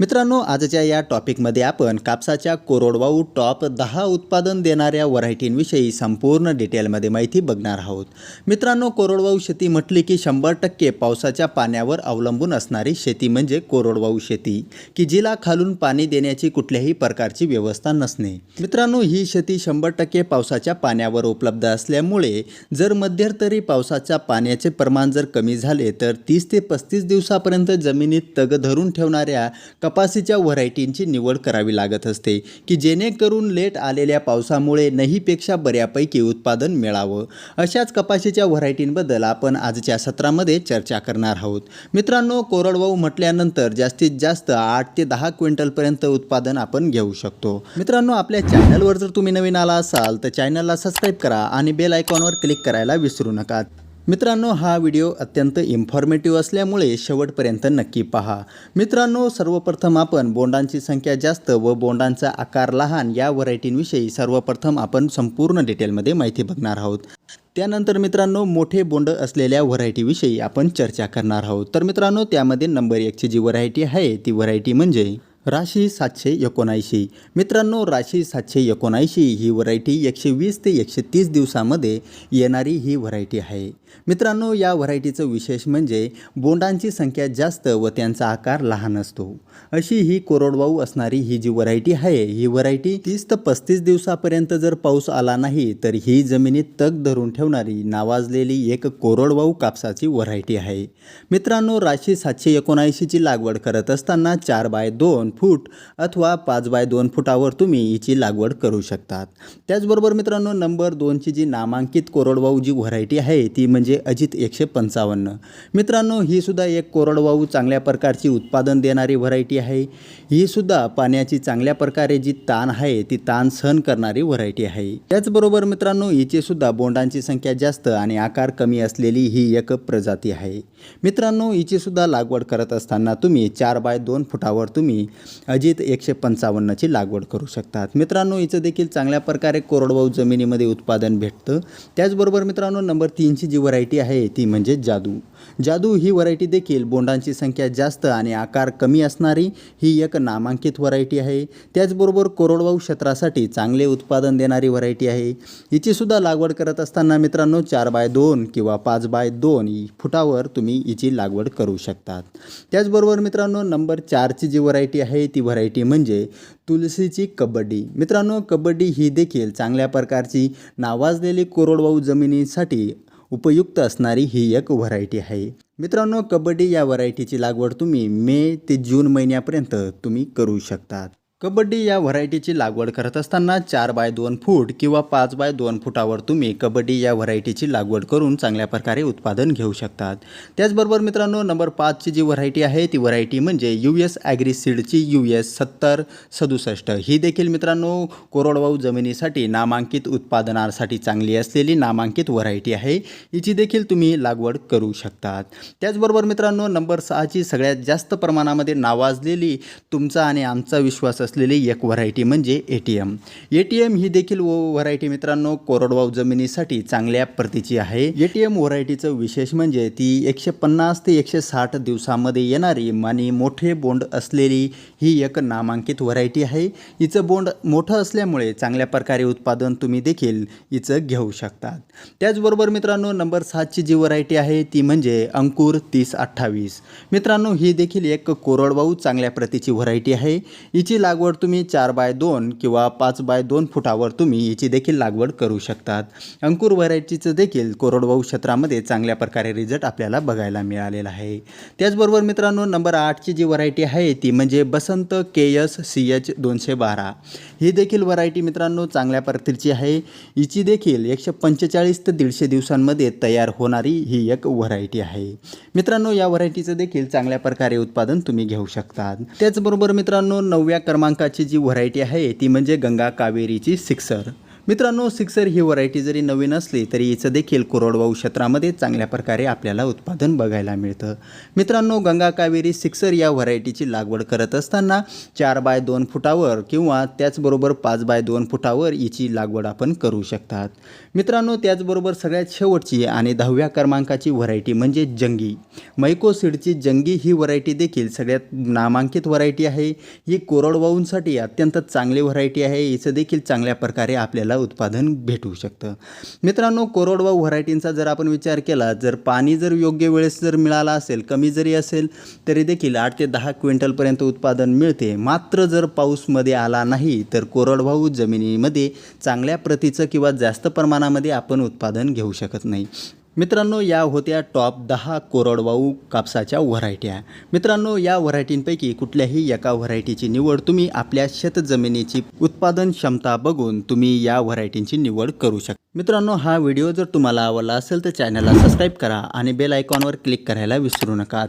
मित्रांनो आजच्या या टॉपिकमध्ये आपण कापसाच्या कोरडवाऊ टॉप दहा उत्पादन देणाऱ्या व्हरायटींविषयी संपूर्ण डिटेलमध्ये माहिती बघणार आहोत. मित्रांनो कोरडवाऊ शेती म्हटली की शंभर टक्के पावसाच्या पाण्यावर अवलंबून असणारी शेती म्हणजे कोरडवाऊ शेती की जिला खालून पाणी देण्याची कुठल्याही प्रकारची व्यवस्था नसणे. मित्रांनो ही शेती शंभर टक्के पावसाच्या पाण्यावर उपलब्ध असल्यामुळे जर मध्यंतरी पावसाच्या पाण्याचे प्रमाण जर कमी झाले तर तीस ते पस्तीस दिवसापर्यंत जमिनीत तग धरून ठेवणाऱ्या कपाशीच्या व्हरायटींची निवड करावी लागत असते की जेणेकरून लेट आलेल्या पावसामुळे नहीपेक्षा बऱ्यापैकी उत्पादन मिळावं. अशाच कपाशीच्या व्हरायटींबद्दल आपण आजच्या सत्रामध्ये चर्चा करणार आहोत. मित्रांनो कोरडवाऊ म्हटल्यानंतर जास्तीत जास्त आठ ते दहा क्विंटलपर्यंत उत्पादन आपण घेऊ शकतो. मित्रांनो आपल्या चॅनलवर जर तुम्ही नवीन आला असाल तर चॅनलला सबस्क्राईब करा आणि बेल आयकॉनवर क्लिक करायला विसरू नका. मित्रांनो हा व्हिडिओ अत्यंत इन्फॉर्मेटिव्ह असल्यामुळे शेवटपर्यंत नक्की पहा. मित्रांनो सर्वप्रथम आपण बोंडांची संख्या जास्त व बोंडांचा आकार लहान या व्हरायटींविषयी सर्वप्रथम आपण संपूर्ण डिटेलमध्ये माहिती बघणार आहोत. त्यानंतर मित्रांनो मोठे बोंड असलेल्या व्हरायटीविषयी आपण चर्चा करणार आहोत. तर मित्रांनो त्यामध्ये नंबर एकची जी व्हरायटी आहे ती व्हरायटी म्हणजे राशी सातशे एकोणऐंशी. मित्रांनो राशी सातशे एकोणऐंशी ही व्हरायटी एकशे वीस ते एकशे तीस दिवसामध्ये येणारी ही व्हरायटी आहे. मित्रांनो या व्हरायटीचं विशेष म्हणजे बोंडांची संख्या जास्त व त्यांचा आकार लहान असतो. अशी ही कोरडवाऊ असणारी ही जी व्हरायटी आहे ही व्हरायटी तीस ते पस्तीस दिवसापर्यंत जर पाऊस आला नाही तर ही जमिनीत तग धरून ठेवणारी नावाजलेली एक कोरडवाऊ कापसाची व्हरायटी आहे. मित्रांनो राशी सातशे एकोणऐंशीची लागवड करत असताना चार बाय दोन फूट अथवा पाच बाय दोन फुटावर तुम्ही हिची लागवड करू शकतात. त्याचबरोबर मित्रांनो नंबर दोनची जी नामांकित कोरडवाऊ जी व्हरायटी आहे ती म्हणजे अजित एकशे पंचावन्न. मित्रांनो ही सुद्धा एक कोरडवाऊ चांगल्या प्रकारची उत्पादन देणारी व्हरायटी आहे. ही सुद्धा पाण्याची चांगल्या प्रकारे जी ताण आहे ती ताण सहन करणारी व्हरायटी आहे. त्याचबरोबर मित्रांनो हिची सुद्धा बोंडांची संख्या जास्त आणि आकार कमी असलेली ही एक प्रजाती आहे. मित्रांनो हिची सुद्धा लागवड करत असताना तुम्ही चार बाय दोन फुटावर तुम्ही अजित एकशे पंचावन्नची लागवड करू शकतात. मित्रांनो हिचं देखील चांगल्या प्रकारे कोरडवाऊ जमिनीमध्ये उत्पादन भेटतं. त्याचबरोबर मित्रांनो नंबर तीनची जी व्हरायटी आहे ती म्हणजे जादू. जादू ही व्हरायटी देखील बोंडांची संख्या जास्त आणि आकार कमी असणारी ही एक नामांकित व्हरायटी आहे. त्याचबरोबर कोरडवाऊ क्षेत्रासाठी चांगले उत्पादन देणारी व्हरायटी आहे. हिचीसुद्धा लागवड करत असताना मित्रांनो चार बाय दोन किंवा पाच बाय दोन फुटावर तुम्ही हिची लागवड करू शकतात. त्याचबरोबर मित्रांनो नंबर चारची जी व्हरायटी आहे आहे ती व्हरायटी म्हणजे तुलसीची कबड्डी. मित्रांनो कबड्डी ही देखील चांगल्या प्रकारची नावाजलेली कोरडवाऊ जमिनीसाठी उपयुक्त असणारी ही एक व्हरायटी आहे. मित्रांनो कबड्डी या व्हरायटीची लागवड तुम्ही मे ते जून महिन्यापर्यंत तुम्ही करू शकतात. कबड्डी या व्हरायटीची लागवड करत असताना चार बाय दोन फूट किंवा पाच बाय दोन फुटावर तुम्ही कबड्डी या व्हरायटीची लागवड करून चांगल्या प्रकारे उत्पादन घेऊ शकतात. त्याचबरोबर मित्रांनो नंबर पाचची जी व्हरायटी आहे ती व्हरायटी म्हणजे यू एस ॲग्रिसीडची यू एस सत्तर सदुसष्ट. ही देखील मित्रांनो कोरडवाऊ जमिनीसाठी नामांकित उत्पादनासाठी चांगली असलेली नामांकित व्हरायटी आहे. हिची देखील तुम्ही लागवड करू शकतात. त्याचबरोबर मित्रांनो नंबर सहाची सगळ्यात जास्त प्रमाणामध्ये नावाजलेली तुमचा आणि आमचा विश्वास असलेली एक व्हरायटी म्हणजे A T M. A T M ही देखील व्हरायटी मित्रांनो कोरडवाऊ जमिनीसाठी चांगल्या प्रतीची आहे. ए टी एम व्हरायटीचं विशेष म्हणजे ती एकशे पन्नास ते एकशे साठ दिवसामध्ये येणारी आणि मोठे बोंड असलेली ही एक नामांकित व्हरायटी आहे. हिचं बोंड मोठं असल्यामुळे चांगल्या प्रकारे उत्पादन तुम्ही देखील हिचं घेऊ शकतात. त्याचबरोबर मित्रांनो नंबर सातची जी व्हरायटी आहे ती म्हणजे अंकुर तीस अठ्ठावीस. मित्रांनो ही देखील एक कोरडवाऊ चांगल्या प्रतीची व्हरायटी आहे. हिची लागवड तुम्ही चार बाय दोन किंवा पाच बाय दोन फुटावर तुम्ही याची देखील लागवड करू शकतात. अंकुर व्हरायटीचं देखील कोरडवाऊ क्षेत्रामध्ये चांगल्या प्रकारे रिझल्ट आपल्याला बघायला मिळालेला आहे. त्याचबरोबर मित्रांनो नंबर आठची जी व्हरायटी आहे ती म्हणजे Basant K S C H दोनशे बारा. ही देखील व्हरायटी मित्रांनो चांगल्या प्रतीची आहे. हिची देखील एकशे पंचेचाळीस ते दीडशे दिवसांमध्ये तयार होणारी ही एक व्हरायटी आहे. मित्रांनो या व्हरायटीचं देखील चांगल्या प्रकारे उत्पादन तुम्ही घेऊ शकतात. त्याचबरोबर मित्रांनो नवव्या क्रमांकाची जी व्हरायटी आहे ती म्हणजे गंगा कावेरीची सिक्सर. मित्रांनो सिक्सर ही व्हरायटी जरी नवीन असली तरी हिचं देखील कोरडवाहू क्षेत्रामध्ये चांगल्या प्रकारे आपल्याला उत्पादन बघायला मिळतं. मित्रांनो गंगा कावेरी सिक्सर या व्हरायटीची लागवड करत असताना चार बाय दोन फुटावर किंवा त्याचबरोबर पाच बाय दोन फुटावर हिची लागवड आपण करू शकतात. मित्रांनो त्याचबरोबर सगळ्यात शेवटची आणि दहाव्या क्रमांकाची व्हरायटी म्हणजे जंगी. मैकोसीडची जंगी ही व्हरायटी देखील सगळ्यात नामांकित व्हरायटी आहे. ही कोरडवाहूंसाठी अत्यंत चांगली व्हरायटी आहे. हिचं देखील चांगल्या प्रकारे आपल्याला उत्पादन भेटू शकतं. मित्रांनो कोरडवाहू व्हरायटींचा जर आपण विचार केला जर पाणी जर योग्य वेळेस जर मिळाला असेल कमी जरी असेल तरी देखील आठ ते दहा क्विंटलपर्यंत उत्पादन मिळते. मात्र जर पाऊसमध्ये आला नाही तर कोरडवाहू जमिनीमध्ये चांगल्या प्रतीचं किंवा जास्त प्रमाणामध्ये आपण उत्पादन घेऊ शकत नाही. मित्रांनो या होत्या टॉप दहा कोरडवाहू कापसाच्या व्हरायट्या. मित्रांनो या व्हरायटींपैकी कुठल्याही एका व्हरायटीची निवड तुम्ही आपल्या शेतजमिनीची उत्पादन क्षमता बघून तुम्ही या व्हरायटींची निवड करू शकता. मित्रांनो हा व्हिडिओ जर तुम्हाला आवडला असेल तर चॅनलला सबस्क्राईब करा आणि बेल आयकॉनवर क्लिक करायला विसरू नका.